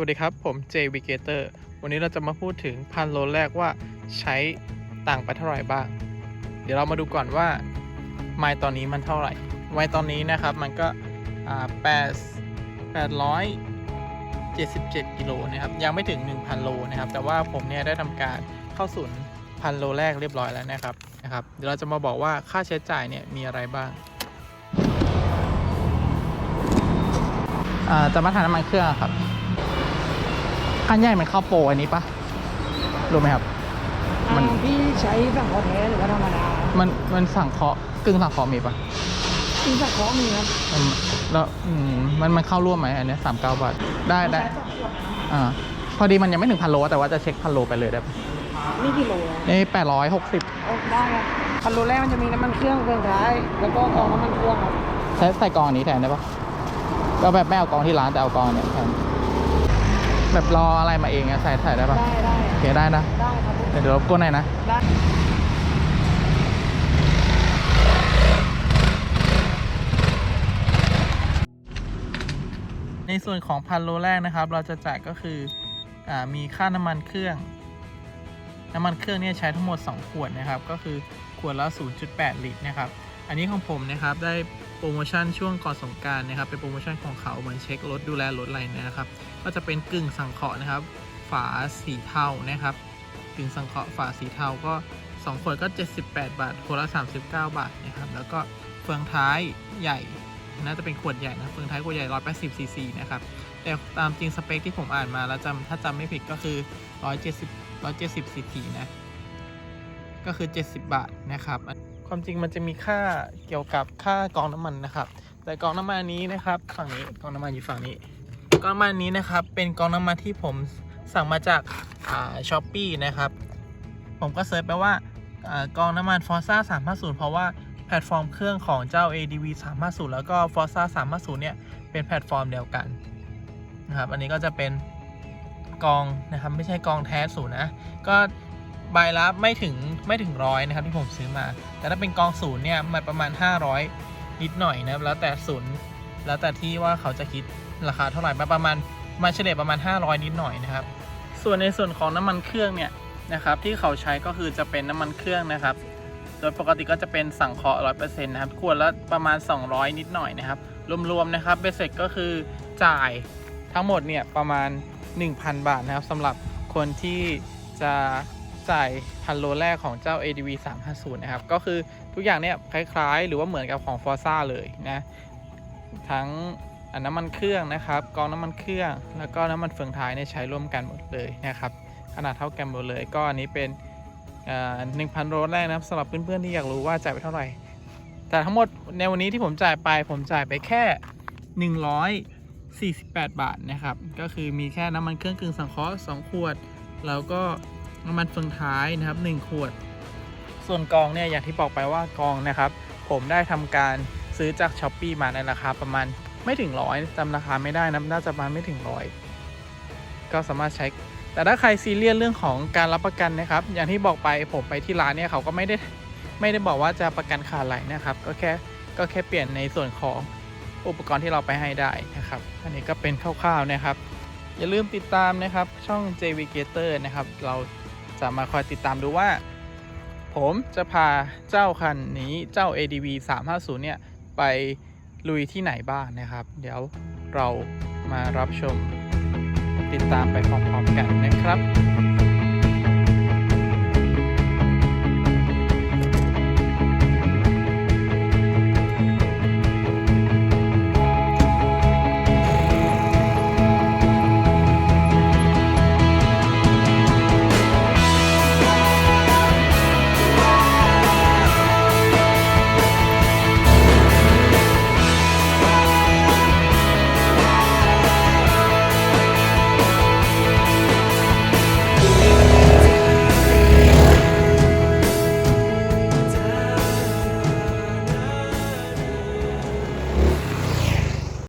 วัสดีครับ ผม J v i g a t o r วันนี้เราจะมาพูดถึงพันโลแรกว่าใช้ตังไปเท่าไหร่บ้าง เดี๋ยวเรามาดูก่อนว่าไมล์ตอนนี้มันเท่าไหร่ไมล์ตอนนี้นะครับมันก็แปดแปดร้อยเจ็ดสิบเจ็ดกิโลนะครับ ยังไม่ถึง 1,000 โลนะครับ แต่ว่าผมเนี่ยได้ทำการเข้าศูนย์พันโลแรกเรียบร้อยแล้วนะครับนะครับ เดี๋ยวเราจะมาบอกว่าค่าใช้จ่ายเนี่ยมีอะไรบ้างอ่าจะมาทานน้ำมันเครื่องครับ คันใหญ่มันเข้าโปรอันนี้ปะรู้ไหมครับ มันอ่าพี่ใช้สังเคราะห์แท้หรือว่าธรรมดามันมันสั่งเคาะกึ่งสั่งเคาะมีปะที่สังเคราะห์มีครับมันแล้วอืมมันมันเข้าร่วมไหมอันเนี้สามเก้าบาทได้ได้ใช้สองขวดนะครับอ่าพอดีมันยังไม่ถึงพันโลแต่ว่าจะเช็คพันโลไปเลยได้ปะนี่กิโลอะนี่แปดร้อยหกสิบโอ้ได้ครับคันโลแรกมันจะมีน้ำมันเครื่องเครื่องท้าย แล้วก็กรองน้ำมันเครื่องครับใช้ใส่กองอันนี้แทนได้ปะก็แบบไม่เอากองที่ร้านแต่เอากองอันเนี้ยแทน แบบรออะไรมาเองอะใส่ใส่ได้ปะได้ได้โอเคได้นะ ได้ครับผมเดี๋ยวเดี๋ยวรบกวนหน่อยนะ ได้ในส่วนของพันโลแรกนะครับ เราจะจ่ายก็คืออามีค่าน้ำมันเครื่อง น้ำมันเครื่องเนี่ยใช้ทั้งหมด 2 ขวดนะครับ ก็คือขวดละ 0.8 ลิตรนะครับ อันนี้ของผมนะครับได้ โปรโมชั่นช่วงก่อนสงการนะครับเป็นโปรโมชั่นของเขาเหมือนเช็ครถดูแลรถอะไรนะครับก็จะเป็นกึ่งสังเคราะห์นะครับ ฝาสีเทานะครับกึ่งสังเคราะห์ฝาสีเทาก็2ขวดก็ 78 บาทขวดละ39 บาทนะครับแล้วก็เฟืองท้ายใหญ่น่าจะเป็นขวดใหญ่นะเฟืองท้ายขวดใหญ่ 180ซีซีนะครับแต่ตามจริงสเปคที่ผมอ่านมาแล้วจำถ้าจำไม่ผิดก็คือ 170 170ซีซีนะก็คือ 70 บาทนะครับ ความจริงมันจะมีค่าเกี่ยวกับค่ากองน้ำมันนะครับ แต่กองน้ำมันนี้นะครับฝั่งนี้กองน้ำมันอยู่ฝั่งนี้กองน้ำมันนี้นะครับ เป็นกองน้ำมันที่ผมสั่งมาจากช้อปปี้นะครับ ผมก็เซิร์ชไปว่ากองน้ำมัน Forza 350 เพราะว่าแพลตฟอร์มเครื่องของเจ้า ADV 350 แล้วก็ Forza 350 เนี่ย เป็นแพลตฟอร์มเดียวกันนะครับ อันนี้ก็จะเป็นกองนะครับ ไม่ใช่กองแท้ศูนย์นะ ก็ ใบละไม่ถึงไม่ถึงร้อยนะครับที่ผมซื้อมา แต่ถ้าเป็นกองศูนย์เนี่ยมันประมาณ 500 นิดหน่อยนะครับแล้วแต่ศูนย์แล้วแต่ที่ว่าเขาจะคิดราคาเท่าไหร่มาประมาณมาเฉลี่ยประมาณ 500 นิดหน่อยนะครับ ส่วนในส่วนของน้ำมันเครื่องเนี่ยนะครับที่เขาใช้ก็คือจะเป็นน้ำมันเครื่องนะครับ โดยปกติก็จะเป็นสังเคราะห์ร้อยเปอร์เซ็นต์นะครับขวดละประมาณ 200 นิดหน่อยนะครับ รวมๆนะครับเบสเซ็ตก็คือจ่ายทั้งหมดเนี่ยประมาณ 1,000 บาทนะครับสำหรับคนที่จะ จ่ายพันโลแรกของเจ้า ADV 350 นะครับ ก็คือทุกอย่างเนี่ยคล้ายๆ หรือว่าเหมือนกับของ Forza เลยนะ ทั้งน้ำมันเครื่องนะครับกองน้ำมันเครื่อง แล้วก็น้ำมันเฟืองท้ายเนี่ยใช้ร่วมกันหมดเลยนะครับ ขนาดเท่ากันหมดเลย ก็อันนี้เป็นหนึ่งพันโลแรกนะครับสำหรับเพื่อนๆที่อยากรู้ว่าจ่ายไปเท่าไหร่ แต่ทั้งหมดในวันนี้ที่ผมจ่ายไปผมจ่ายไปแค่ 148 บาทนะครับ ก็คือมีแค่น้ำมันเครื่องกึ่งสังเคราะห์2ขวด แล้วก็ น้ำมันเฟืองท้ายนะครับ 1 ขวด ส่วนกองเนี่ยอย่างที่บอกไปว่ากองนะครับ ผมได้ทำการซื้อจากช้อปปีมาในราคาประมาณไม่ถึงร้อยจำราคาไม่ได้นะน่าจะประมาณไม่ถึงร้อยก็สามารถใช้แต่ถ้าใครซีเรียสเรื่องของการรับประกันนะครับ อย่างที่บอกไปผมไปที่ร้านเนี่ยเขาก็ไม่ได้ไม่ได้บอกว่าจะประกันขาดไหลนะครับ ก็แค่ก็แค่เปลี่ยนในส่วนของอุปกรณ์ที่เราไปให้ได้นะครับ อันนี้ก็เป็นคร่าวๆนะครับ อย่าลืมติดตามนะครับช่อง JV Gator นะครับ เรา จะมาคอยติดตามดูว่า ผมจะพาเจ้าคันนี้เจ้า ADV 350 เนี่ย ไปลุยที่ไหนบ้างนะครับ เดี๋ยวเรามารับชมติดตามไปพร้อมๆกันนะครับ